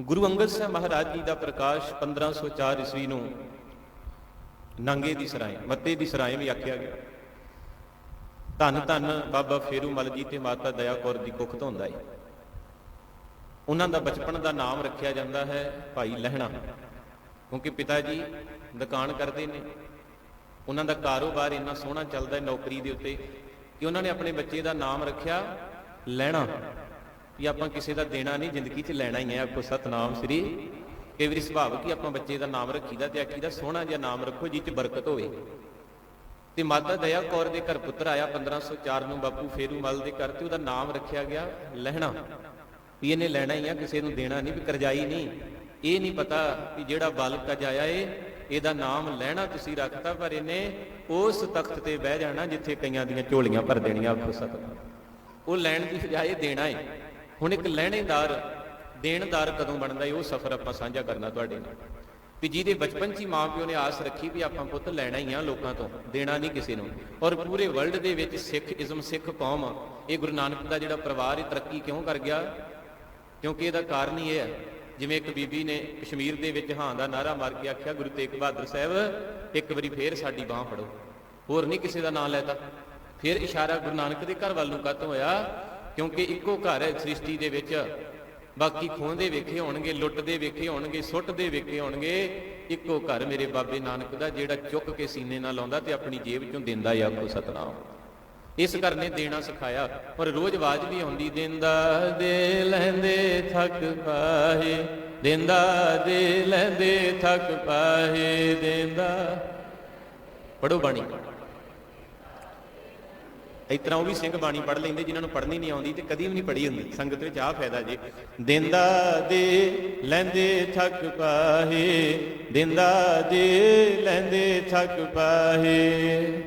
ਗੁਰੂ ਅੰਗਦ ਸਾਹਿਬ ਮਹਾਰਾਜ ਜੀ ਦਾ ਪ੍ਰਕਾਸ਼ 1504 ਈਸਵੀ ਨੂੰ ਨਾਂਗੇ ਦੀ ਸਰਾਏ, ਮੱਤੇ ਦੀ ਸਰਾਏ ਵੀ ਆਖਿਆ ਗਿਆ। ਧੰਨ ਧੰਨ ਬਾਬਾ ਫੇਰੂ ਮਲ ਜੀ ਤੇ ਮਾਤਾ ਦਇਆ ਕੌਰ ਦੀ ਕੁੱਖ ਧੋਂਦਾ ਹੈ ਉਹਨਾਂ ਦਾ ਬਚਪਨ ਦਾ ਨਾਮ ਰੱਖਿਆ ਜਾਂਦਾ ਹੈ ਭਾਈ ਲਹਿਣਾ। ਕਿਉਂਕਿ ਪਿਤਾ ਜੀ ਦੁਕਾਨ ਕਰਦੇ ਨੇ। ਉਹਨਾਂ ਦਾ ਕਾਰੋਬਾਰ ਇੰਨਾ ਸੋਹਣਾ ਚੱਲਦਾ ਹੈ ਨੌਕਰੀ ਦੇ ਉੱਤੇ ਕਿ ਉਹਨਾਂ ਨੇ ਆਪਣੇ ਬੱਚੇ ਦਾ ਨਾਮ ਰੱਖਿਆ ਲੈਣਾ ਵੀ ਆਪਾਂ ਕਿਸੇ ਦਾ ਦੇਣਾ ਨਹੀਂ, ਜ਼ਿੰਦਗੀ 'ਚ ਲੈਣਾ ਹੀ ਹੈ। ਆਪਕੋ ਸਤਨਾਮ ਸ੍ਰੀ ਕਈ ਵਾਰੀ ਸੁਭਾਵਕ ਹੀ ਆਪਾਂ ਬੱਚੇ ਦਾ ਨਾਮ ਰੱਖੀਦਾ ਤੇ ਆਖੀਦਾ ਸੋਹਣਾ ਜਿਹਾ ਨਾਮ ਰੱਖੋ ਜਿਹ 'ਚ ਬਰਕਤ ਹੋਵੇ। ਤੇ ਮਾਤਾ ਦਇਆ ਕੌਰ ਦੇ ਘਰ ਪੁੱਤਰ ਆਇਆ 1504 ਨੂੰ, ਬਾਪੂ ਫੇਰੂ ਮਲ ਦੇ ਘਰ ਤੇ ਉਹਦਾ ਨਾਮ ਰੱਖਿਆ ਗਿਆ, ਲਹਿਣਾ। ਵੀ ਇਹਨੇ ਲੈਣਾ ਹੀ ਆ, ਕਿਸੇ ਨੂੰ ਦੇਣਾ ਨਹੀਂ, ਵੀ ਕਰਜ਼ਾਈ ਨਹੀਂ। ਇਹ ਨਹੀਂ ਪਤਾ ਵੀ ਜਿਹੜਾ ਬਾਲਕ ਅੱਜ ਆਇਆ ਏ, ਇਹਦਾ ਨਾਮ ਲੈਣਾ ਤੁਸੀਂ ਰੱਖਤਾ, ਪਰ ਇਹਨੇ ਉਸ ਤਖਤ ਤੇ ਬਹਿ ਜਾਣਾ ਜਿੱਥੇ ਕਈਆਂ ਦੀਆਂ ਝੋਲੀਆਂ ਭਰ ਦੇਣੀਆਂ ਆਪੋ ਸਤਿ ਉਹ ਲੈਣ ਦੀ ਬਜਾਏ ਦੇਣਾ ਏ। ਹੁਣ ਇੱਕ ਲੈਣੇਦਾਰ, ਦੇਣਦਾਰ ਕਦੋਂ ਬਣਦਾ ਏ ਉਹ ਸਫ਼ਰ ਆਪਾਂ ਸਾਂਝਾ ਕਰਨਾ ਤੁਹਾਡੇ ਨਾਲ। ਵੀ ਜਿਹਦੇ ਬਚਪਨ 'ਚ ਹੀ ਮਾਪਿਓ ਨੇ ਆਸ ਰੱਖੀ ਵੀ ਆਪਾਂ ਪੁੱਤ ਲੈਣਾ ਹੀ ਆ ਲੋਕਾਂ ਤੋਂ, ਦੇਣਾ ਨਹੀਂ ਕਿਸੇ ਨੂੰ। ਔਰ ਪੂਰੇ ਵਰਲਡ ਦੇ ਵਿੱਚ ਸਿੱਖ ਇਜ਼ਮ, ਸਿੱਖ ਕੌਮ ਇਹ ਗੁਰੂ ਨਾਨਕ ਦਾ ਜਿਹੜਾ ਪਰਿਵਾਰ, ਇਹ ਤਰੱਕੀ ਕਿਉਂ ਕਰ ਗਿਆ? ਕਿਉਂਕਿ ਇਹਦਾ ਕਾਰਨ ਹੀ ਇਹ ਹੈ। ਜਿਵੇਂ ਇੱਕ ਬੀਬੀ ਨੇ ਕਸ਼ਮੀਰ ਦੇ ਵਿੱਚ ਹਾਂ ਦਾ ਨਾਰਾ ਮਾਰ ਕੇ ਆਖਿਆ, ਗੁਰੂ ਤੇਗ ਬਹਾਦਰ ਸਾਹਿਬ, ਇੱਕ ਵਾਰੀ ਫੇਰ ਸਾਡੀ ਬਾਹ ਫੜੋ। ਹੋਰ ਨਹੀਂ ਕਿਸੇ ਦਾ ਨਾਮ ਲੈਤਾ। ਫਿਰ ਇਸ਼ਾਰਾ ਗੁਰੂ ਨਾਨਕ ਦੇ ਘਰ ਵੱਲ ਨੂੰ ਕੱਤ ਹੋਇਆ। ਕਿਉਂਕਿ ਇੱਕੋ ਘਰ ਹੈ ਸ੍ਰਿਸ਼ਟੀ ਦੇ ਵਿੱਚ ਬਾਕੀ ਖੋਹਦੇ ਵੇਖੇ ਹੋਣਗੇ ਲੁੱਟਦੇ ਵੇਖੇ ਹੋਣਗੇ ਸੁੱਟਦੇ ਵੇਖੇ ਹੋਣਗੇ, ਇੱਕੋ ਘਰ ਮੇਰੇ ਬਾਬੇ ਨਾਨਕ ਦਾ ਜਿਹੜਾ ਚੁੱਕ ਕੇ ਸੀਨੇ ਨਾਲ ਲਾਉਂਦਾ ਤੇ ਆਪਣੀ ਜੇਬ ਚੋਂ ਦਿੰਦਾ ਆ ਕੋ ਸਤਨਾਮ। ਇਸ ਘਰ ਨੇ ਦੇਣਾ ਸਿਖਾਇਆ ਪਰ ਰੋਜ਼ ਆਵਾਜ਼ ਵੀ ਆਉਂਦੀ, ਦਿੰਦਾ ਦੇ ਲੈਂਦੇ ਥੱਕ ਪਾਹੇ, ਦਿੰਦਾ ਦੇ ਲੈਂਦੇ ਥੱਕ ਪਾਹੇ, ਦਿੰਦਾ। ਪੜੋ ਬਾਣੀ। ਇਸ ਤਰ੍ਹਾਂ ਉਹ ਵੀ ਸਿੰਘ ਬਾਣੀ ਪੜ ਲੈਂਦੇ, ਜਿਨ੍ਹਾਂ ਨੂੰ ਪੜ੍ਹਨੀ ਨਹੀਂ ਆਉਂਦੀ ਤੇ ਕਦੀ ਵੀ ਨਹੀਂ ਪੜ੍ਹੀ ਹੁੰਦੀ। ਸੰਗਤ ਵਿੱਚ ਆਹ ਫਾਇਦਾ ਜੀ। ਦਿੰਦਾ ਦੇ ਲੈਂਦੇ ਥੱਕ ਪਾਹੇ, ਦਿੰਦਾ ਦੇ ਲੈਂਦੇ ਥੱਕ ਪਾਹੇ।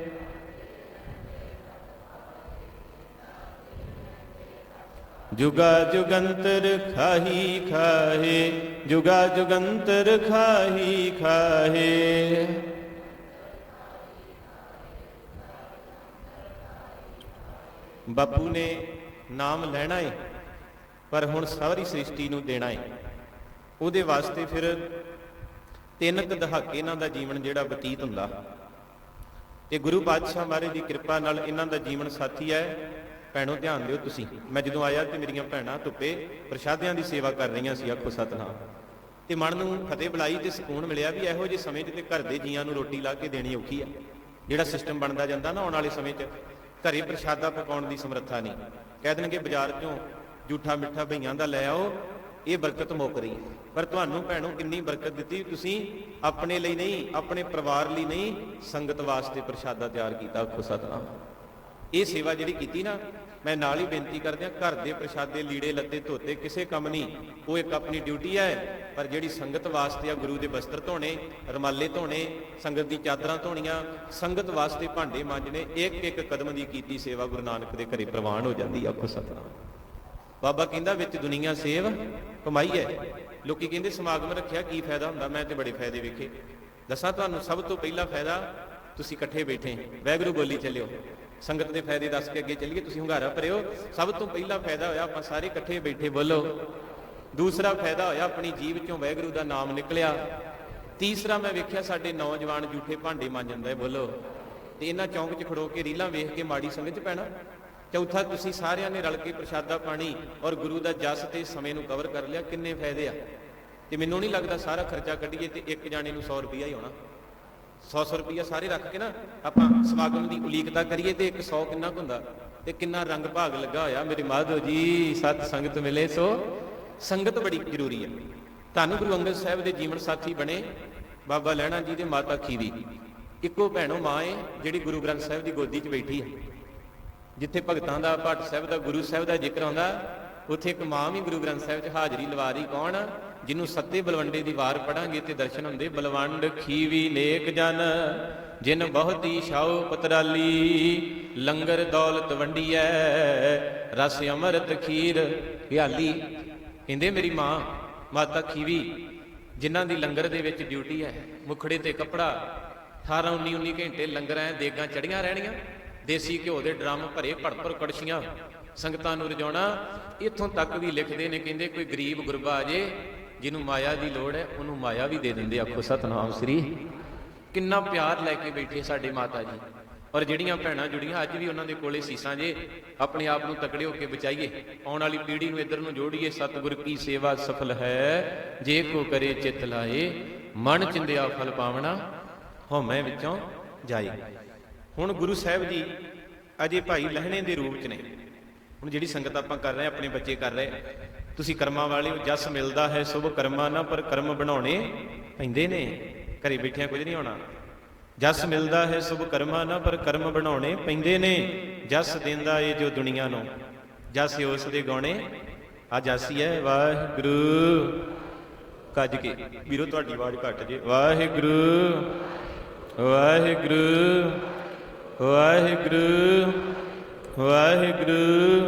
ਜੁਗਾ ਜੁਗੰਤਰ ਖਾਹੀ ਖਾਹੇ, ਜੁਗਾ ਜੁਗੰਤਰ ਖਾਹੀ ਖਾਹੇ। ਬਾਪੂ ਨੇ ਨਾਮ ਲੈਣਾ ਹੈ ਪਰ ਹੁਣ ਸਾਰੀ ਸ੍ਰਿਸ਼ਟੀ ਨੂੰ ਦੇਣਾ ਏ। ਉਹਦੇ ਵਾਸਤੇ ਫਿਰ ਤਿੰਨ ਕੁ ਦਹਾਕੇ ਇਹਨਾਂ ਦਾ ਜੀਵਨ ਜਿਹੜਾ ਬਤੀਤ ਹੁੰਦਾ। ਤੇ ਗੁਰੂ ਪਾਤਸ਼ਾਹ ਮਹਾਰਾਜ ਦੀ ਕਿਰਪਾ ਨਾਲ ਇਹਨਾਂ ਦਾ ਜੀਵਨ ਸਾਥੀ ਹੈ। ਭੈਣੋ, ਧਿਆਨ ਦਿਓ ਤੁਸੀਂ, ਮੈਂ ਜਦੋਂ ਆਇਆ ਤੇ ਮੇਰੀਆਂ ਭੈਣਾਂ ਧੁੱਪੇ ਪ੍ਰਸ਼ਾਦਿਆਂ ਦੀ ਸੇਵਾ ਕਰ ਰਹੀਆਂ ਸੀ, ਆਖੋ ਸਤਨਾਮ। ਤੇ ਮਨ ਨੂੰ ਫਤਿਹ ਬੁਲਾਈ ਤੇ ਸਕੂਨ ਮਿਲਿਆ ਵੀ ਇਹੋ ਜਿਹੇ ਸਮੇਂ 'ਚ ਤੇ ਘਰ ਦੇ ਜੀਆਂ ਨੂੰ ਰੋਟੀ ਲਾ ਕੇ ਦੇਣੀ ਔਖੀ ਆ। ਜਿਹੜਾ ਸਿਸਟਮ ਬਣਦਾ ਜਾਂਦਾ ਨਾ ਆਉਣ ਵਾਲੇ ਸਮੇਂ 'ਚ ਘਰੇ ਪ੍ਰਸ਼ਾਦਾ ਪਕਾਉਣ ਦੀ ਸਮਰੱਥਾ ਨਹੀਂ। ਕਹਿ ਦੇਣਗੇ, ਬਾਜ਼ਾਰ 'ਚੋਂ ਝੂਠਾ ਮਿੱਠਾ ਭਈਆਂ ਦਾ ਲੈ ਆਓ, ਇਹ ਬਰਕਤ ਮੁੱਕ ਰਹੀ ਹੈ। ਪਰ ਤੁਹਾਨੂੰ ਭੈਣੋ ਕਿੰਨੀ ਬਰਕਤ ਦਿੱਤੀ ਤੁਸੀਂ ਆਪਣੇ ਲਈ ਨਹੀਂ, ਆਪਣੇ ਪਰਿਵਾਰ ਲਈ ਨਹੀਂ, ਸੰਗਤ ਵਾਸਤੇ ਪ੍ਰਸ਼ਾਦਾ ਤਿਆਰ ਕੀਤਾ, ਆਖੋ ਸਤਨਾਮ। ਇਹ ਸੇਵਾ ਜਿਹੜੀ ਕੀਤੀ ਨਾ, ਮੈਂ ਨਾਲ ਹੀ ਬੇਨਤੀ ਕਰਦਿਆਂ ਘਰ ਦੇ ਪ੍ਰਸ਼ਾਦੇ, ਲੀੜੇ, ਲੱਤੇ, ਧੋਤੇ, ਕਿਸੇ ਕੰਮ ਨਹੀਂ। ਉਹ ਇੱਕ ਆਪਣੀ ਡਿਊਟੀ ਹੈ, ਪਰ ਜਿਹੜੀ ਸੰਗਤ ਵਾਸਤੇ ਆ, ਗੁਰੂ ਦੇ ਬਸਤਰ ਧੋਣੇ, ਰਮਾਲੇ ਧੋਣੇ, ਸੰਗਤ ਦੀ ਚਾਦਰਾਂ ਧੋਣੀਆਂ, ਸੰਗਤ ਵਾਸਤੇ ਭਾਂਡੇ ਮਾਂਜਣੇ ਇੱਕ ਇੱਕ ਕਦਮ ਦੀ ਕੀਤੀ ਸੇਵਾ ਗੁਰੂ ਨਾਨਕ ਦੇ ਘਰੇ ਪ੍ਰਵਾਨ ਹੋ ਜਾਂਦੀ ਆਖੋ ਸਤਨਾਮ। ਬਾਬਾ ਕਹਿੰਦਾ ਵਿੱਚ ਦੁਨੀਆ ਸੇਵ, ਕਮਾਈ ਹੈ। ਲੋਕੀ ਕਹਿੰਦੇ ਸਮਾਗਮ ਰੱਖਿਆ, ਕੀ ਫਾਇਦਾ ਹੁੰਦਾ? ਮੈਂ ਤੇ ਬੜੇ ਫਾਇਦੇ ਵੇਖੇ। ਦੱਸਾਂ ਤੁਹਾਨੂੰ, ਸਭ ਤੋਂ ਪਹਿਲਾ ਫਾਇਦਾ, ਤੁਸੀਂ ਇਕੱਠੇ ਬੈਠੇ। ਵੈਗਰੂ ਬੋਲੀ ਚੱਲਿਓ। ਸੰਗਤ ਦੇ ਫਾਇਦੇ ਦੱਸ ਕੇ ਅੱਗੇ ਚੱਲੀਏ। ਤੁਸੀਂ ਹੁੰਗਾਰਾ ਭਰਿਓ। ਸਭ ਤੋਂ ਪਹਿਲਾ ਫਾਇਦਾ ਹੋਇਆ, ਆਪਾਂ ਸਾਰੇ ਇਕੱਠੇ ਬੈਠੇ ਬੋਲੋ। ਦੂਸਰਾ ਫਾਇਦਾ ਹੋਇਆ, ਆਪਣੀ ਜੀਵ ਚੋਂ ਵੈਗਰੂ ਦਾ ਨਾਮ ਨਿਕਲਿਆ। ਤੀਸਰਾ ਮੈਂ ਵੇਖਿਆ, ਸਾਡੇ ਨੌਜਵਾਨ ਝੂਠੇ ਭਾਂਡੇ ਮਾਂਜਣ ਦੇ ਬੋਲੋ। ਤੇ ਇਹਨਾਂ ਚੌਂਕ 'ਚ ਖੜੋ ਕੇ ਰੀਲਾਂ ਵੇਖ ਕੇ ਮਾੜੀ ਸੰਗਤ 'ਚ ਪੈਣਾ। ਚੌਥਾ, ਤੁਸੀਂ ਸਾਰਿਆਂ ਨੇ ਰਲ ਕੇ ਪ੍ਰਸ਼ਾਦਾ ਪਾਣੀ ਔਰ ਗੁਰੂ ਦਾ ਜਸ ਤੇ ਸਮੇਂ ਨੂੰ ਕਵਰ ਕਰ ਲਿਆ। ਕਿੰਨੇ ਫਾਇਦੇ ਆ। ਤੇ ਮੈਨੂੰ ਨਹੀਂ ਲੱਗਦਾ ਸਾਰਾ ਖਰਚਾ ਕੱਢੀਏ ਤੇ ਇੱਕ ਜਾਣੇ ਨੂੰ 100 ਰੁਪਈਆ ਹੀ ਹੋਣਾ। 100 ਰੁਪਇਆ ਸਾਰੇ ਰੱਖ ਕੇ ਨਾ ਆਪਾਂ ਸਮਾਗਮ ਦੀ ਉਲੀਕਤਾ ਕਰੀਏ ਤੇ ਇੱਕ 100 ਕਿੰਨਾ ਕੁ ਹੁੰਦਾ? ਤੇ ਕਿੰਨਾ ਰੰਗ ਭਾਗ ਲੱਗਾ ਹੋਇਆ? ਮੇਰੇ ਮਾਧੋ ਜੀ, ਸਤ ਸੰਗਤ ਮਿਲੇ, ਸੋ ਸੰਗਤ ਬੜੀ ਜ਼ਰੂਰੀ ਹੈ ਧੰਨ ਗੁਰੂ ਅੰਗਦ ਸਾਹਿਬ ਦੇ ਜੀਵਨ ਸਾਥੀ ਬਣੇ ਬਾਬਾ ਲਹਿਣਾ ਜੀ ਦੇ ਮਾਤਾ ਖੀਵੀ ਇੱਕੋ ਭੈਣੋ ਮਾਂ ਏ, ਜਿਹੜੀ ਗੁਰੂ ਗ੍ਰੰਥ ਸਾਹਿਬ ਦੀ ਗੋਦੀ 'ਚ ਬੈਠੀ ਹੈ ਜਿੱਥੇ ਭਗਤਾਂ ਦਾ ਭੱਟ ਸਾਹਿਬ ਦਾ, ਗੁਰੂ ਸਾਹਿਬ ਦਾ ਜ਼ਿਕਰ ਆਉਂਦਾ, ਉੱਥੇ ਇੱਕ ਮਾਂ ਵੀ ਗੁਰੂ ਗ੍ਰੰਥ ਸਾਹਿਬ 'ਚ ਹਾਜ਼ਰੀ ਲਵਾ ਰਹੀ ਕੌਣ ਜਿਹਨੂੰ ਸੱਤੇ ਬਲਵੰਡੇ ਦੀ ਵਾਰ ਪੜਾਂਗੇ ਤੇ ਦਰਸ਼ਨ ਹੁੰਦੇ, ਬਲਵੰਡ ਖੀਵੀ ਨੇਕ ਜਨ, ਜਿਨ ਬਹੁਤੀ ਛਾਉ ਪਤਰਾਲੀ, ਲੰਗਰ ਦੌਲਤ ਵੰਡੀਐ, ਰਸ ਅਮਰਤ ਖੀਰ। ਹਿਆਲੀ ਕਹਿੰਦੇ ਮੇਰੀ ਮਾਂ, ਮਾਤਾ ਖੀਵੀ, ਜਿਨ੍ਹਾਂ ਦੀ ਲੰਗਰ ਦੇ ਵਿੱਚ ਡਿਊਟੀ ਹੈ ਮੁਖੜੇ ਤੇ ਕੱਪੜਾ 18 19 19 ਘੰਟੇ ਲੰਗਰਾਂ ਦੇਗਾਂ ਚੜੀਆਂ ਰਹਿਣੀਆਂ, ਦੇਸੀ ਘਿਓ ਦੇ ਡਰਮ ਭਰੇ ਭੜਪੜ ਕੜਛੀਆਂ, ਸੰਗਤਾਂ ਨੂੰ ਰਜਾਉਣਾ, ਇੱਥੋਂ ਤੱਕ ਵੀ ਲਿਖਦੇ ਨੇ, ਕਹਿੰਦੇ ਕੋਈ ਗਰੀਬ ਗੁਰਬਾ ਜੇ ਜਿਹਨੂੰ ਮਾਇਆ ਦੀ ਲੋੜ ਹੈ, ਉਹਨੂੰ ਮਾਇਆ ਵੀ ਦੇ ਦਿੰਦੇ ਆਖੋ, ਸਤਨਾਮ ਸ੍ਰੀ। ਕਿੰਨਾ ਪਿਆਰ ਲੈ ਕੇ ਬੈਠੇ ਸਾਡੇ ਮਾਤਾ ਜੀ। ਔਰ ਜਿਹੜੀਆਂ ਭੈਣਾਂ ਜੁੜੀਆਂ, ਅੱਜ ਵੀ ਉਹਨਾਂ ਦੇ ਕੋਲੇ ਸੀਸਾਂ ਜੇ, ਆਪਣੇ ਆਪ ਨੂੰ ਤਕੜੇ ਹੋ ਕੇ ਬਚਾਈਏ। ਆਉਣ ਵਾਲੀ ਪੀੜ੍ਹੀ ਨੂੰ ਇੱਧਰ ਨੂੰ ਜੋੜੀਏ। ਸਤਿਗੁਰ ਕੀ ਸੇਵਾ ਸਫਲ ਹੈ, ਜੇ ਕੋ ਕਰੇ ਚਿਤ ਲਾਏ। ਮਨ ਚਿੰਦਿਆ ਫਲ ਪਾਵਣਾ ਹਉਮੈ ਵਿੱਚੋਂ ਜਾਏ। ਹੁਣ ਗੁਰੂ ਸਾਹਿਬ ਜੀ ਅਜੇ ਭਾਈ ਲਹਿਣੇ ਦੇ ਰੂਪ ਚ ਨੇ। ਹੁਣ ਜਿਹੜੀ ਸੰਗਤ ਆਪਾਂ ਕਰ ਰਹੇ, ਆਪਣੇ ਬੱਚੇ ਕਰ ਰਹੇ। ਤੁਸੀਂ ਕਰਮਾਂ ਵਾਲੇ ਹੋ ਜਸ ਮਿਲਦਾ ਹੈ, ਸੁਭ ਕਰਮਾਂ ਨਾ, ਪਰ ਕਰਮ ਬਣਾਉਣੇ ਪੈਂਦੇ ਨੇ। ਘਰੇ ਬੈਠਿਆਂ ਕੁਝ ਨਹੀਂ ਹੋਣਾ। ਜਸ ਮਿਲਦਾ ਹੈ, ਸੁਭ ਕਰਮਾਂ ਨਾ, ਪਰ ਕਰਮ ਬਣਾਉਣੇ ਪੈਂਦੇ ਨੇ। ਜਸ ਦਿੰਦਾ ਏ ਜੋ ਦੁਨੀਆ ਨੂੰ। ਜਸ ਉਸ ਦੇ ਗਾਉਣੇ। ਆ ਜਾਸੀ ਹੈ, ਵਾਹਿਗੁਰੂ। ਕੱਜ ਕੇ। ਵੀਰੋ, ਤੁਹਾਡੀ ਆਵਾਜ਼ ਘੱਟ ਜੇ। ਵਾਹਿਗੁਰੂ। ਵਾਹਿਗੁਰੂ। ਵਾਹਿਗੁਰੂ। ਵਾਹਿਗੁਰੂ।